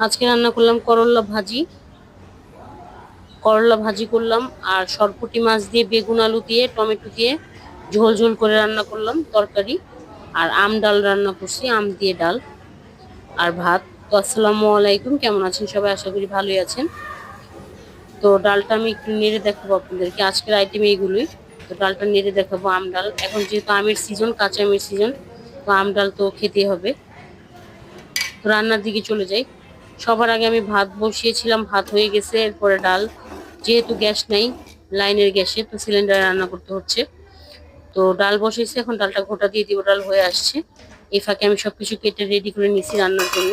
আজকে রান্না করলাম করল্লা ভাজি। করলা ভাজি করলাম আর সরপুটি মাছ দিয়ে, বেগুন আলু দিয়ে, টমেটো দিয়ে ঝোল ঝোল করে রান্না করলাম তরকারি। আর আম ডাল রান্না করছি, আম দিয়ে ডাল আর ভাত। তো আসসালামু আলাইকুম, কেমন আছেন সবাই? আশা করি ভালোই আছেন। তো ডালটা আমি একটু নেড়ে দেখাবো আপনাদেরকে। আজকের আইটেম এইগুলোই। তো ডালটা নেড়ে দেখাবো আম ডাল। এখন যেহেতু আমের সিজন কাঁচা আমের সিজন তো আম ডাল তো খেতে হবে। তো রান্নার দিকে চলে যাই। সবার আগে আমি ভাত বসিয়েছিলাম, ভাত হয়ে গেছে, এরপরে ডাল। যেহেতু গ্যাস নেই, লাইনের গ্যাসে তো সিলিন্ডারে রান্না করতে হচ্ছে। তো ডাল বসেছে, এখন ডালটা ঘোটা দিয়ে দিব, ডাল হয়ে আসছে। এই ফাঁকে আমি সবকিছু কেটে রেডি করে নিছি রান্নার জন্য।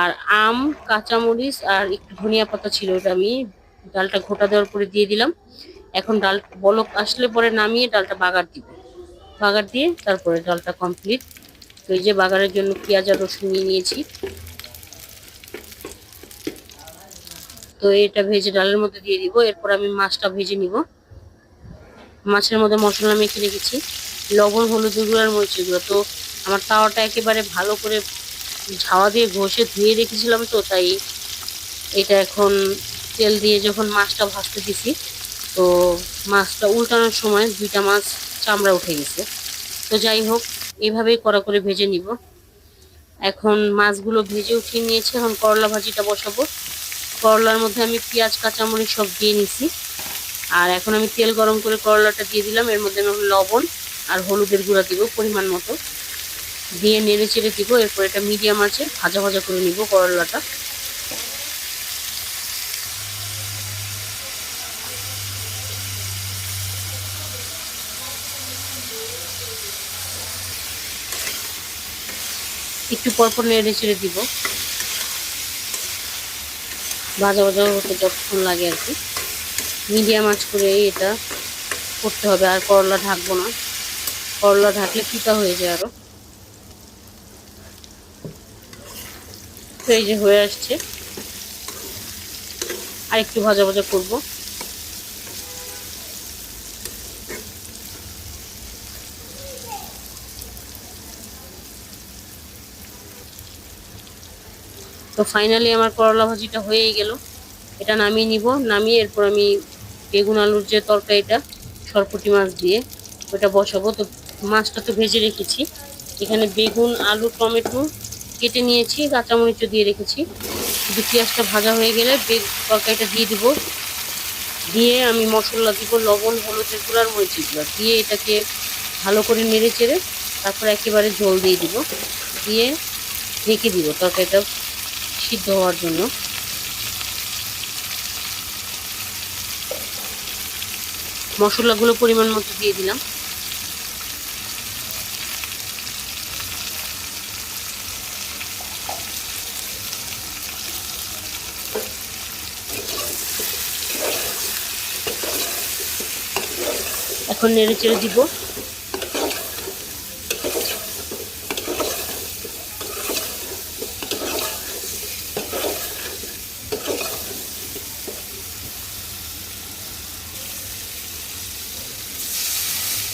আর আম, কাঁচামরিচ আর একটু ধনিয়া পাতা ছিল ওটা আমি ডালটা ঘোটা দেওয়ার পরে দিয়ে দিলাম। এখন ডাল বলক আসলে পরে নামিয়ে ডালটা বাগার দিব। বাগার দিয়ে তারপরে ডালটা কমপ্লিট তো এই যে বাগারের জন্য পেঁয়াজ আর রসুন নিয়ে নিয়েছি। তো এটা ভেজে ডালের মধ্যে দিয়ে দিব। এরপর আমি মাছটা ভেজে নিব। মাছের মধ্যে মশলা মেখে রেখেছি। লবণ, হলুদ, গুঁড়ো আর মরিচের গুঁড়ো। তো আমার তাওয়াটা একেবারে ভালো করে ঝাওয়া দিয়ে ঘষে ধুয়ে রেখেছিলাম তো, তাই এটা এখন তেল দিয়ে যখন মাছটা ভাজতে দিছি, তো মাছটা উল্টানোর সময় দুইটা মাছ চামড়া উঠে গেছে। তো যাই হোক এইভাবেই কড়া করে ভেজে নিব। এখন মাছগুলো ভেজে উঠিয়ে নিয়েছি। এখন করলা ভাজিটা বসাবো। করলার মধ্যে আমি পেঁয়াজ, কাঁচামরিচ সব দিয়ে নিছি। আর এখন আমি তেল গরম করে করলাটা দিয়ে দিলাম। এর মধ্যে আমি লবণ আর হলুদের গুঁড়া দিব পরিমাণ মতো। দিয়ে নেড়ে চেড়ে দিব। এরপর এটা মিডিয়াম আছে, ভাজা ভাজা করে নিব করলাটা। একটু পরপর নেড়ে চেড়ে দিব। ভাজা ভাজা হতে যতক্ষণ লাগে আর কি। মিডিয়াম আঁচ করে এটা করতে হবে, আর করলা ঢাকবো না। করলা ঢাকলে পিতা হয়ে যায় আরও। তো এই যে হয়ে আসছে। আর একটু ভাজা ভাজা করব। ফাইনালি আমার করলা ভাজিটা হয়েই গেল। এটা নামিয়ে নিব। নামিয়ে এরপর আমি বেগুন আলুর যে তরকারিটা, সরপুটি মাছ দিয়ে ওটা বসাবো। তো মাছটা তো ভেজে রেখেছি। এখানে বেগুন, আলু, টমেটো কেটে নিয়েছি, কাঁচামরিচও দিয়ে রেখেছি। শুধু পেঁয়াজটা ভাজা হয়ে গেলে বেগ তরকারিটা দিয়ে দিব। দিয়ে আমি মশলা দিব, লবণ, হলুদের গুঁড়ো আর মরিচের গুঁড়ো। দিয়ে এটাকে ভালো করে নেড়ে চেড়ে তারপর একেবারে ঝোল দিয়ে দিব। দিয়ে ঢেকে দিব তরকারিটা। সিদ্ধ হওয়ার জন্য। মশলাগুলো পরিমাণ মতো দিয়ে দিলাম। এখন নেড়ে চেড়ে দিব।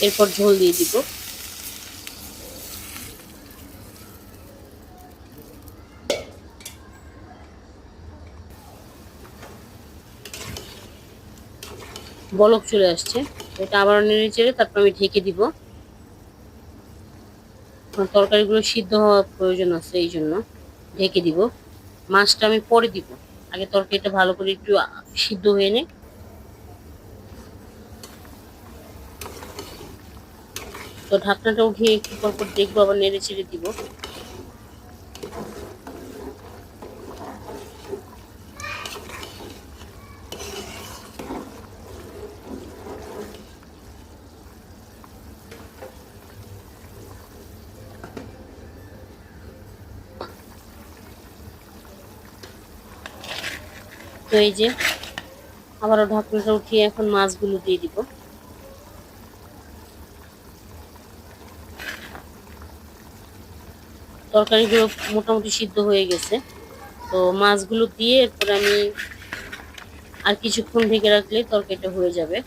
এরপর ঝোল দিয়ে দিব। বলক চলে আসছে। এটা আবার নেড়ে চেড়ে তারপর আমি ঢেকে দিব। তরকারিগুলো সিদ্ধ হওয়ার প্রয়োজন আছে এই জন্য ঢেকে দিব। মাছটা আমি পরে দিব। আগে তরকারিটা ভালো করে একটু সিদ্ধ হয়ে নেয় তো ঢাকনাটা উঠিয়ে একটু পর দেখব, আবার নেড়ে চেড়ে দিব। তো এই যে, আবারও ঢাকনাটা উঠিয়ে এখন মাছগুলো দিয়ে দিব। তরকারিগুলো মোটামুটি সিদ্ধ হয়ে গেছে। তো মাছগুলো দিয়ে এরপরে আমি আর কিছুক্ষণ ঢেকে রাখলে তরকারিটা হয়ে যাবে।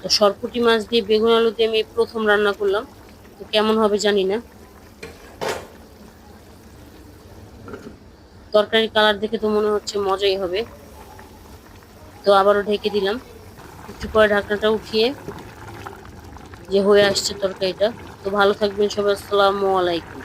তো সরপুটি মাছ দিয়ে বেগুন আলু দিয়ে আমি প্রথম রান্না করলাম। তো কেমন হবে জানি না। তরকারি কালার দেখে তো মনে হচ্ছে মজাই হবে। তো আবারও ঢেকে দিলাম। একটু পরে ঢাকনাটা উঠিয়ে যে হয়ে আসছে তরকারিটা। তো ভালো থাকবেন সবাই, আসসালামু আলাইকুম।